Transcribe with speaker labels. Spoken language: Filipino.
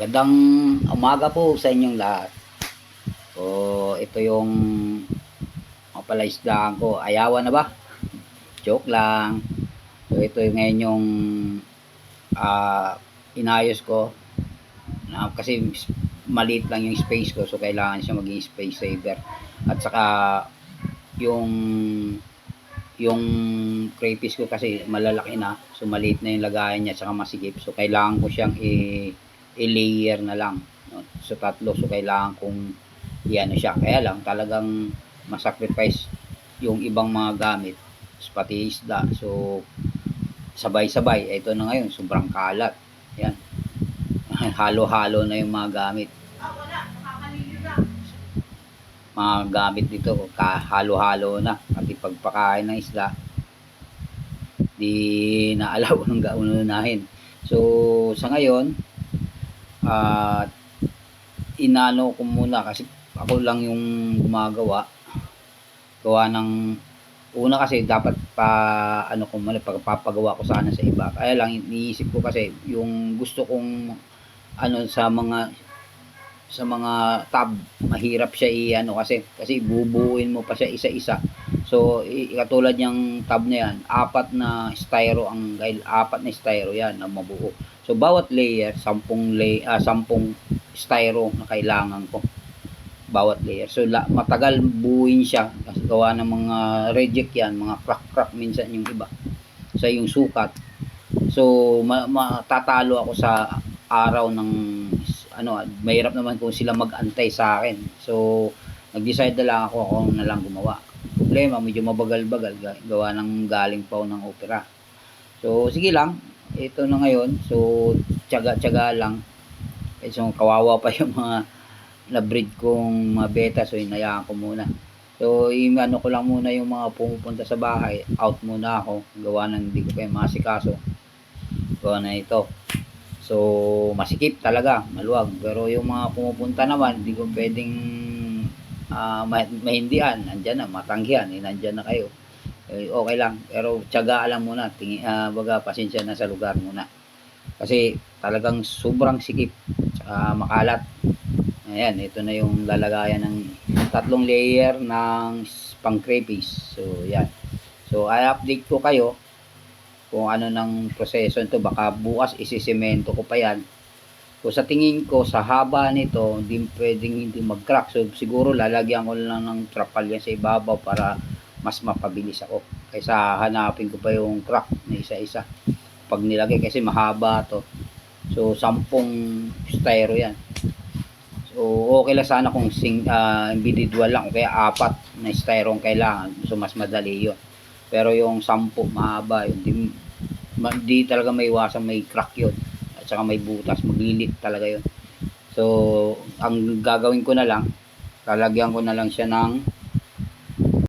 Speaker 1: Magandang umaga po sa inyong lahat. So, ito yung mapalaisdaan ko. Ayawan na ba? Joke lang. So, ito yung ngayon yung ah, inayos ko. Na, kasi maliit lang yung space ko. So, kailangan siya maging space saver. At saka, yung yung crayfish ko kasi malalaki na. So, maliit na yung lagayan niya. Saka masigip. So, kailangan ko siyang i- i-layer na lang. No? So, tatlo. So, kailangan kong i-ano siya. Kaya lang, talagang masacrifice yung ibang mga gamit. Pati isda. So, sabay-sabay. Ito na ngayon, sobrang kalat. Yan. Halo-halo na yung mga gamit. Mga gamit dito, halo-halo na. Pati pagpakain ng isda, di naalaw ng gaununahin. So, sa ngayon, at inano ko muna kasi ako lang yung gumagawa. Gawa ng una kasi dapat pa ano ko muna pagpapagawa ko sana sa iba. Kaya lang iniisip ko kasi yung gusto kong ano sa mga sa mga tab mahirap siya i ano kasi kasi bubuuin mo pa siya isa-isa. So katulad yung tab na yan apat na styro ang apat na styro yan na mabuo So bawat layer, 10 lay ah, 10 styro na kailangan ko. Bawat layer. So la, matagal buuin siya kasi gawa ng mga reject yan, mga crack-crack minsan yung iba. Sa yung sukat. So ma, matatalo ako sa araw ng ano, mahirap naman kung sila mag-antay sa akin. So nag-decide na lang ako ako na lang gumawa. Problema, medyo mabagal-bagal ga- gawa ng galing pa ako ng opera. So sige lang, ito na ngayon. So, tiyaga-tiyaga lang. Eh, so, kawawa pa yung mga na-breed kong mga beta. So, inayaan ko muna. So, ano ko lang muna yung mga pumupunta sa bahay. Out muna ako. Gawa ng hindi ko kayo masikaso. Gawa na ito. So, masikip talaga. Maluwag. Pero yung mga pumupunta naman, hindi ko pwedeng ah, ma- mahindian. Nandyan na, matanggihan. Eh, nandyan na kayo eh, okay lang. Pero tiyaga lang muna. Tingi, ah, baga, pasensya na sa lugar muna. Kasi talagang sobrang sikip. Tsaka makalat. Ayan, ito na yung lalagayan ng tatlong layer ng pang crayfish. So, yan. So, i-update ko kayo kung ano ng proseso nito. Baka bukas isisemento ko pa yan. Kung sa tingin ko, sa haba nito, hindi pwedeng hindi mag-crack. So, siguro lalagyan ko lang ng trapal yan sa ibabaw para mas mapabilis ako kaysa hanapin ko pa yung crack na isa-isa. Pag nilagay kasi mahaba to. So sampung styro yan. So okay lang sana kung sing, ah, individual lang kaya apat na styro ang kailangan. So mas madali yun. Pero yung sampu mahaba yun. Di, ma, di talaga may iwasan may crack yun. At saka may butas. Maglilit talaga yun. So ang gagawin ko na lang lalagyan ko na lang siya ng